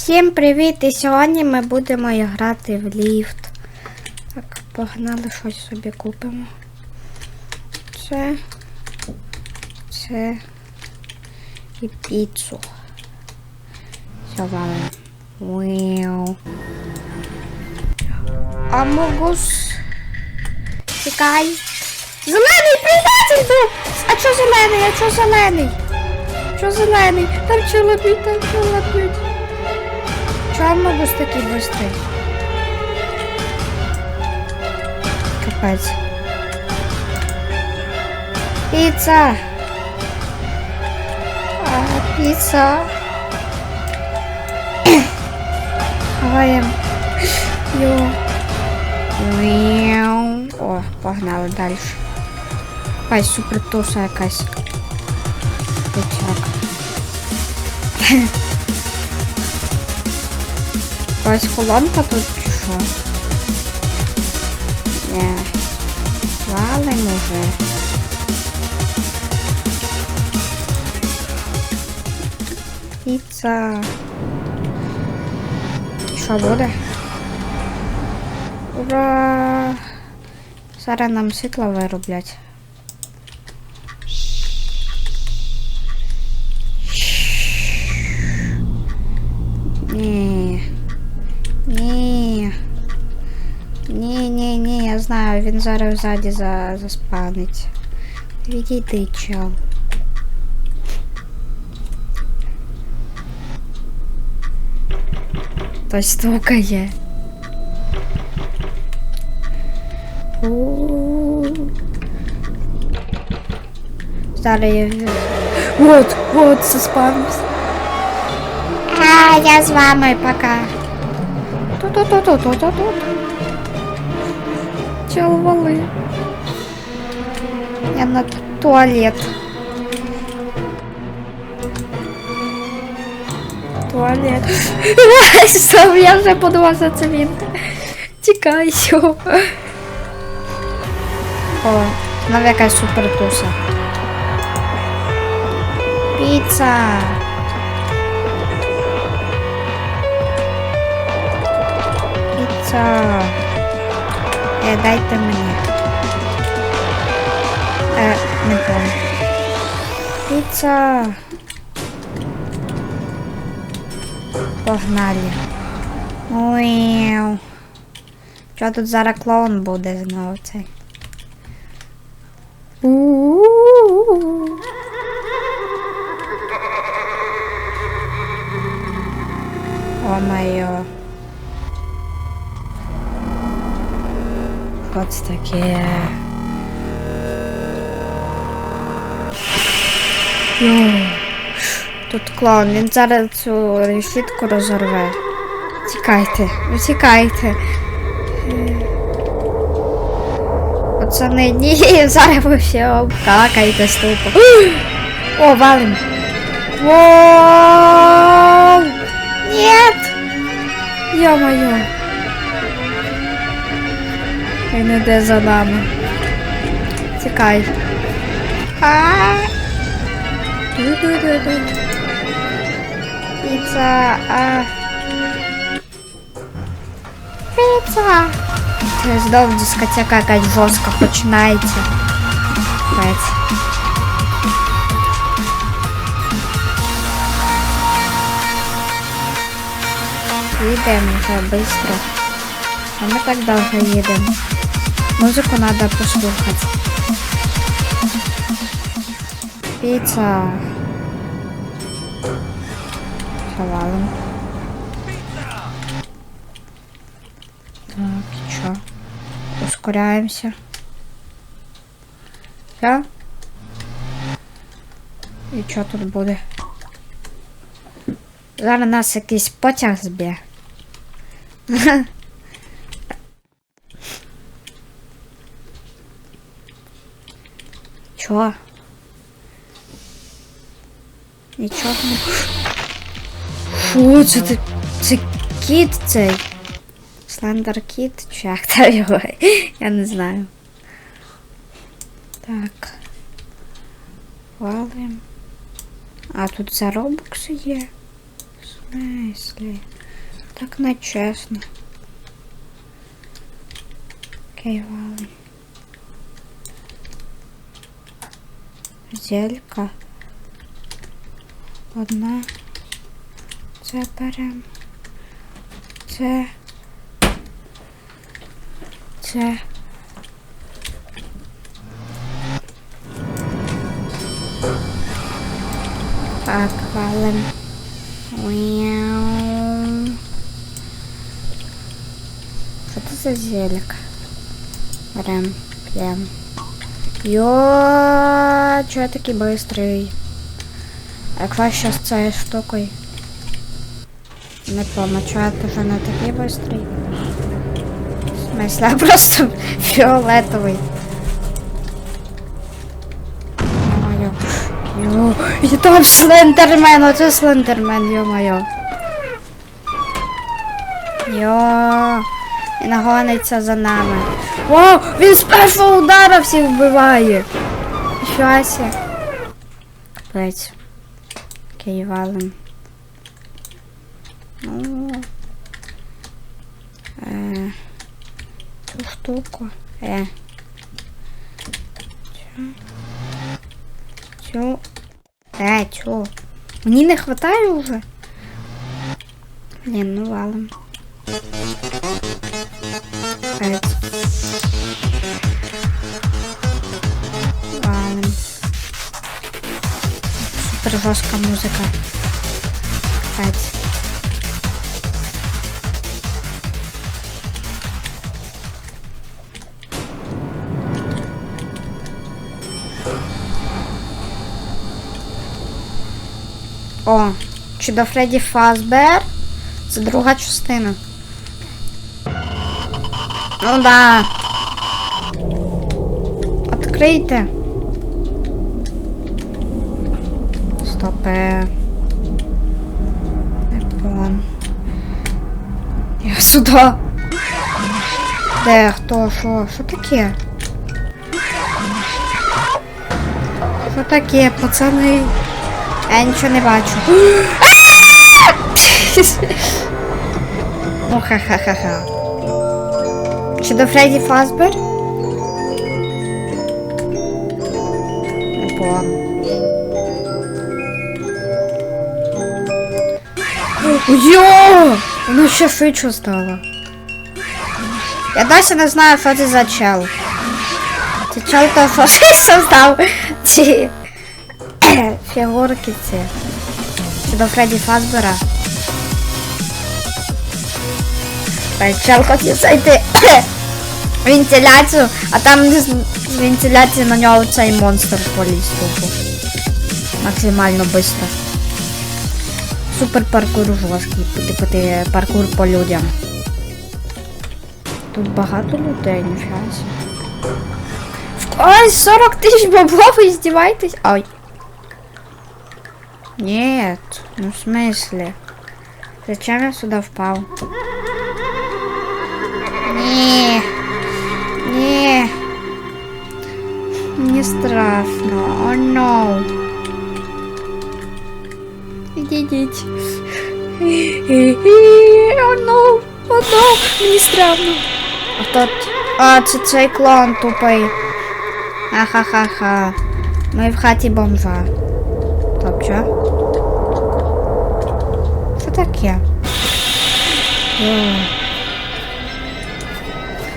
Всім привіт! І сьогодні ми будемо грати в ліфт. Так, погнали щось собі купимо. Це. Це. І піцу. Все валимо. Амогус. Тікай. Зелений, тут! А чо зелений? А чо зелений? Чо зелений? Там чоловік, там чоловік. Чого Амогус такий быстрий? Капець. Піца! А, піца. Хаваєм. Йо. О, погнали далі. Якась супертуса якась. Печак. Якась колонка тут чи що? Ні. Валим уже. Піца. Що буде? Ура! Зараз нам світло вироблять. Ні. він зараз ззаді за, заспанить. Відійди, чел. Хтось стукає. У. Зараз я... Вот, вот, заспавнився. А, я з вами пока. Тут-тут-тут-тут-тут-тут. Чел вали. Я на т- туалет. Туалет. Стоп, я вже подумала, що це він. Тікай, сьо. О, знову якась супертуса. Піца. Піца. Дайте мені. Е, не помню. Піца. Погнали. Ой. Що тут зараз клоун буде знову цей? Що це таке? Йоу. Тут клоун, він зараз цю решітку розорве. Тікайте, ну тікайте. Пацани, ні, зараз ви все обкакаєте ступо. О, валим. Воу! Нет! Ё-моё! Він іде за нами. Тікай. Піца. Піца. Це знов дискотека якась жорстка починається. Капець. Їдемо вже швидко. А ми так довго їдемо. Музику треба послухати. Піца. Завалим. Так, і що? Ускоряємося. Все? І що тут буде? Зараз нас якийсь потяг зб'є. Чо? Нічого не. Фу, це ти. Це кіт цей. Слендер кіт, чи як там його? Я не знаю. Так. Валим. А тут заробокси є. В смислі? Так не чесно. Окей, валим. Зелька. Одна. Це берем. Це. Це. Так. Що це за зелька? Берем, п'ем. Йо, чого я такий быстрий? А Якщо ще з цією штукою. Не помню, чого я вже не такий быстрий. В смысле, я просто фіолетовий. Ё-моё. Йо, і там слендермен, оце слендермен, йо-моё. Йо, він гониться за нами. О, він з першого удара всіх вбиває. Щастя. Капець. Окей, валим. Ну. Е, цю штуку. Е. Цю. Цю. Е, цю. Мені не хватає вже. Блін, ну валим. Валим. Супер жорстка музика. Капець. О, чудо Фредді Фазбер. Це друга частина. Ну да. Открийте. Стопе. Не. Я сюди. Де, хто, що? Що таке? Що таке, пацани? Я нічого не бачу. О, ха-ха-ха-ха. Чи до Фредді Фазбер? Помню. Йо! Воно ще швидше стало. Я досі не знаю, що це за чел. Це чел то фашист создав ці фігурки ці. Чи до Фредді Фазбера. Чел хотів зайти вентиляцію, а там з вентиляції на нього цей монстр поліз тупо. Максимально швидко. Супер паркур жорсткий, типу ти паркур по людям. Тут багато людей, ніфіга. Ой, 40 тисяч баблов, ви издеваетесь? Ой. Нет, ну в смысле? Зачем я сюда впал? Не. Мне страшно. О, oh, no. Идите. О, no. О, no. Мені страшно. А тут... А, це цей клон тупий. Ахахаха. Ми в хаті бомжа. Стоп, що? Таке?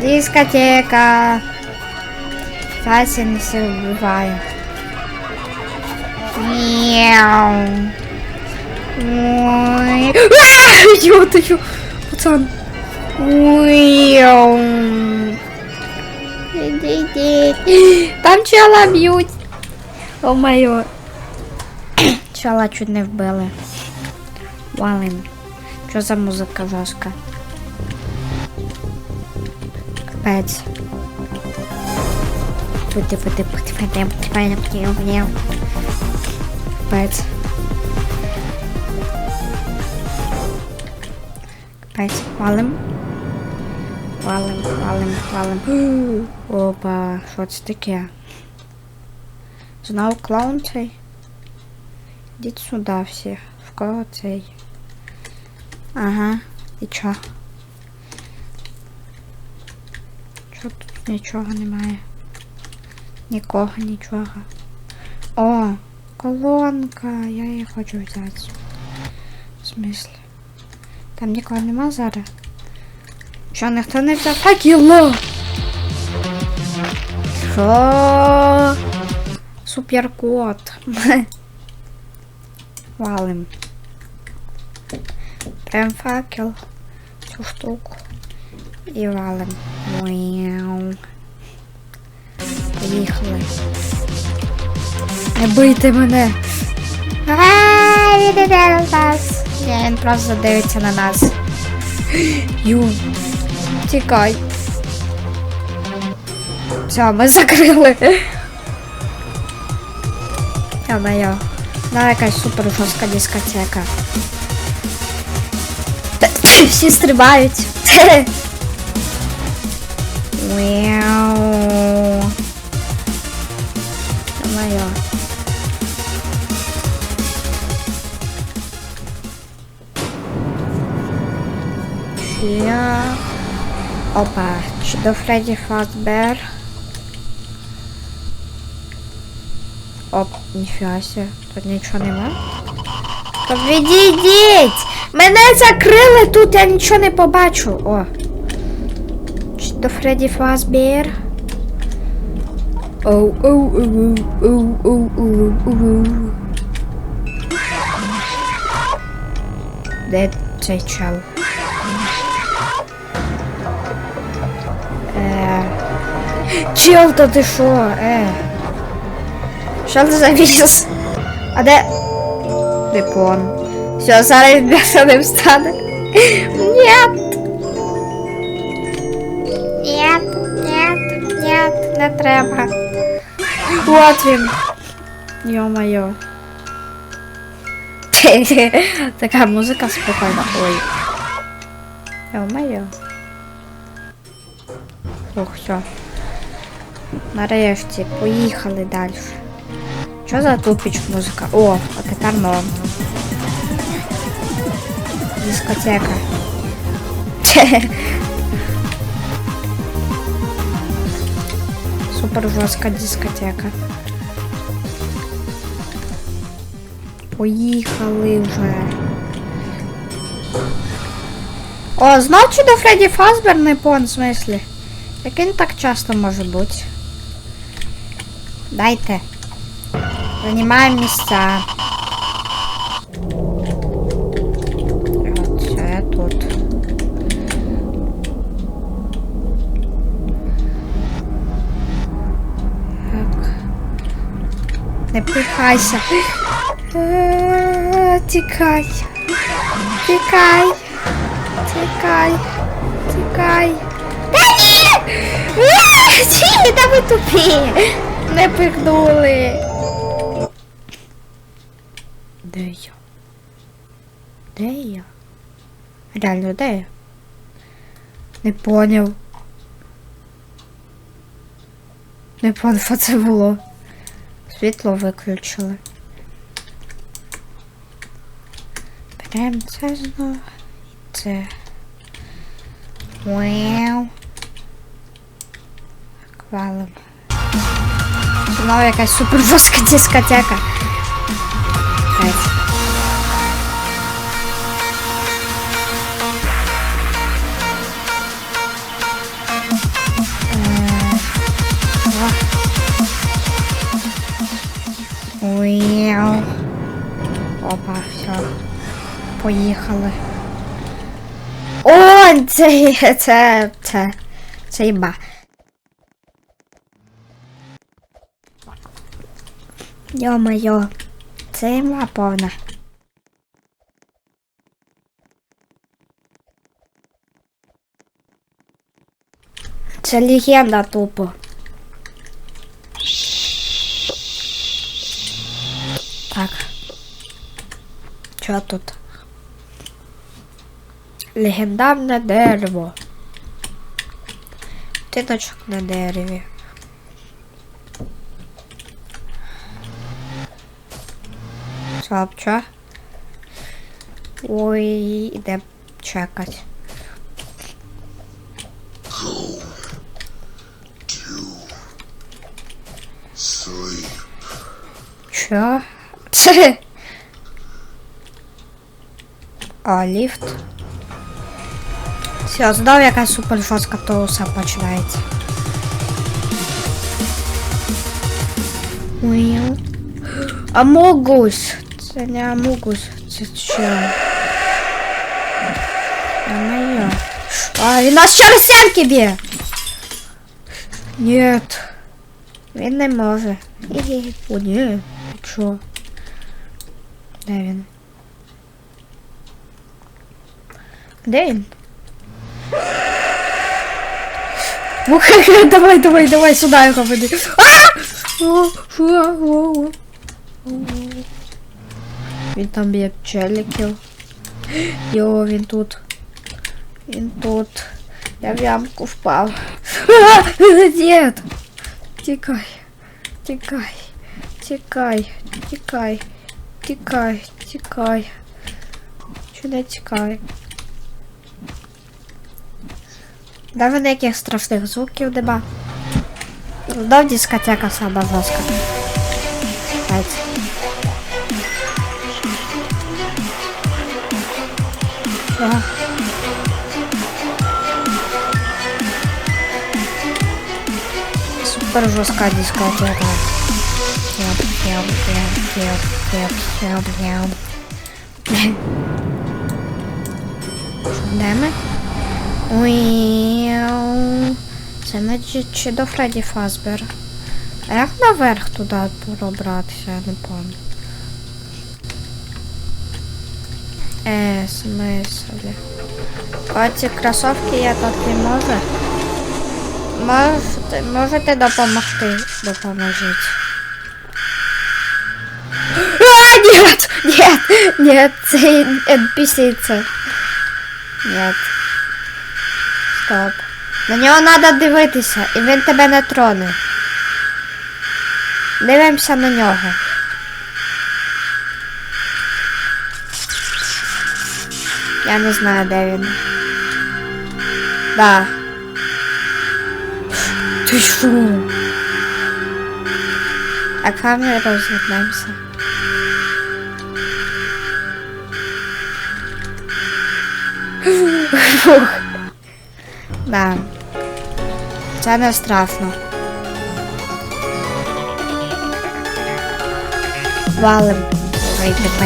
Дискотека. Сася не все вбиває. Мяу. Ой. А, Йо. Пацан. Мяу. Там чела б'ють. О моє. Чела чуть не вбили. Валим. Що за музика жорстка? Капець. Капець. Капець. Валим. Валим, валим, валим. Опа, що це таке? Знову клоун цей? Ідіть сюди всі. В кого цей? Ага, і чо? Чо тут нічого немає? Нікого, нічого. О, колонка, я її хочу взяти. В смислі? Там нікого нема зараз? Що, ніхто не взяв? Факело! Що? Суперкот. Валим. Прям факел. Цю штуку. І валим. Мяу. Поїхали. Не бийте мене. А, він іде. Ні, він просто дивиться на нас. Ю. Тікай. Все, ми закрили. Я моя. Да, якась супер жорстка дискотека. Всі стрибають. Мяу. Моя. Я... Опа, чи до Фредді Фазбер. Оп, ніфіга себе, тут нічого нема. Відійдіть! Мене закрили тут, я нічого не побачу. О. Чи до Фредді Фазбер. Оу, оу, оу, оу, оу, оу, оу. Де цей чел? Е. Чел, то ти що? Е. Що це за? А де? Дипон. Все, він більше не встане. Нет. Нет, нет, нет, не треба. Він. Йо-моє. Така музика спокійна. Ой. Йо-моє. Ох, все. Нарешті, поїхали далі. Що за тупіч музика? О, а тепер норм. Дискотека. Супер жорстка дискотека. Поїхали вже. О, значить до Фредді Фазбер не пон, в смислі. Як він так часто може бути? Дайте. Займаємо місця. Оце тут. Так. Не пихайся. Е, Тікай. Тікай. Тікай. Тікай. Та ні! Ні! Ці, та ви тупі! Не пихнули. Де я? Де я? Реально, де я? Не поняв. Не поняв, що це було. Світло виключили. Берем це знову. І це. Вау. Так, валимо. Знову якась супер жорстка дискотека. Кайф. Поїхали. О, це, це, це, це їба. Йо-моє, це імла повна. Це легенда тупо. Так. Що тут? Легендарне дерево. Тиночок на дереві. Слабча. Ой, іде чекати. Що? Це. А, ліфт. Все, знов якась супер жорстка туса починається. Ой. Амогус. Це не Амогус. Це що? Ё-моё. А, він нас через стенки б'є. Нет. Він не може. Гі-гі. О, ні. Ти Чо? Де він? Де він? Ух, давай, давай, давай, сюди його веди. А! О, шо? О, о. О. Він там б'є челіків. Йо, він тут. Він тут. Я в ямку впав. А! Дід! Тікай. Тікай. Тікай. Тікай. Тікай. Тікай. Чи не тікай? Даже деяких страшних звуків нема. Дав дискотека сама заскати. Ага. Супер жорстка дискотека. Де ми? Уяу. Це ми чи, до Фредді Фазбер. А як наверх туди пробратися, я не пам'ятаю. Е, смислі. Оці кросовки я тут не можу. Можете, можете допомогти. Допоможіть. Нет! Нет! Нет, це NPC. Нет. Стоп. На нього треба дивитися, і він тебе не троне. Дивимося на нього. Я не знаю, де він. Да. Ти що? А камери розглянемося. Фух. Да. Це не страшно. Валим. Ой, типа,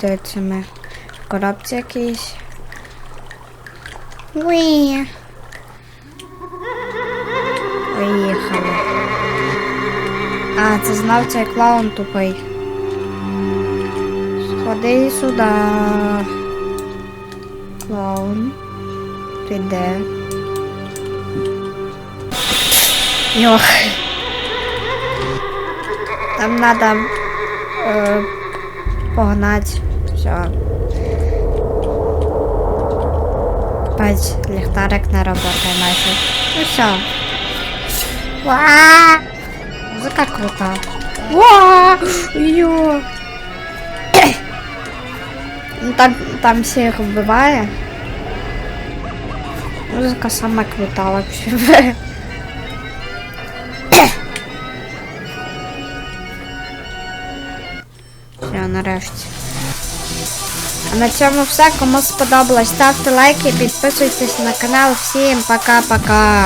Де це ми? Коробці якийсь. Уі. Поїхали. А, це знав цей клоун тупий. Сходи сюди. Клоун. Ти де? Йох. Нам надо е, погнать. Все. Опять ліхтарик не работає майже. Ну все. Ва! Музика крута. Ва! Йо! Ну там, там всіх вбиває. Музика сама крута вообще. Все, нарешті. А на цьому все. Кому сподобалось, ставте лайки, підписуйтесь на канал. Всім пока-пока.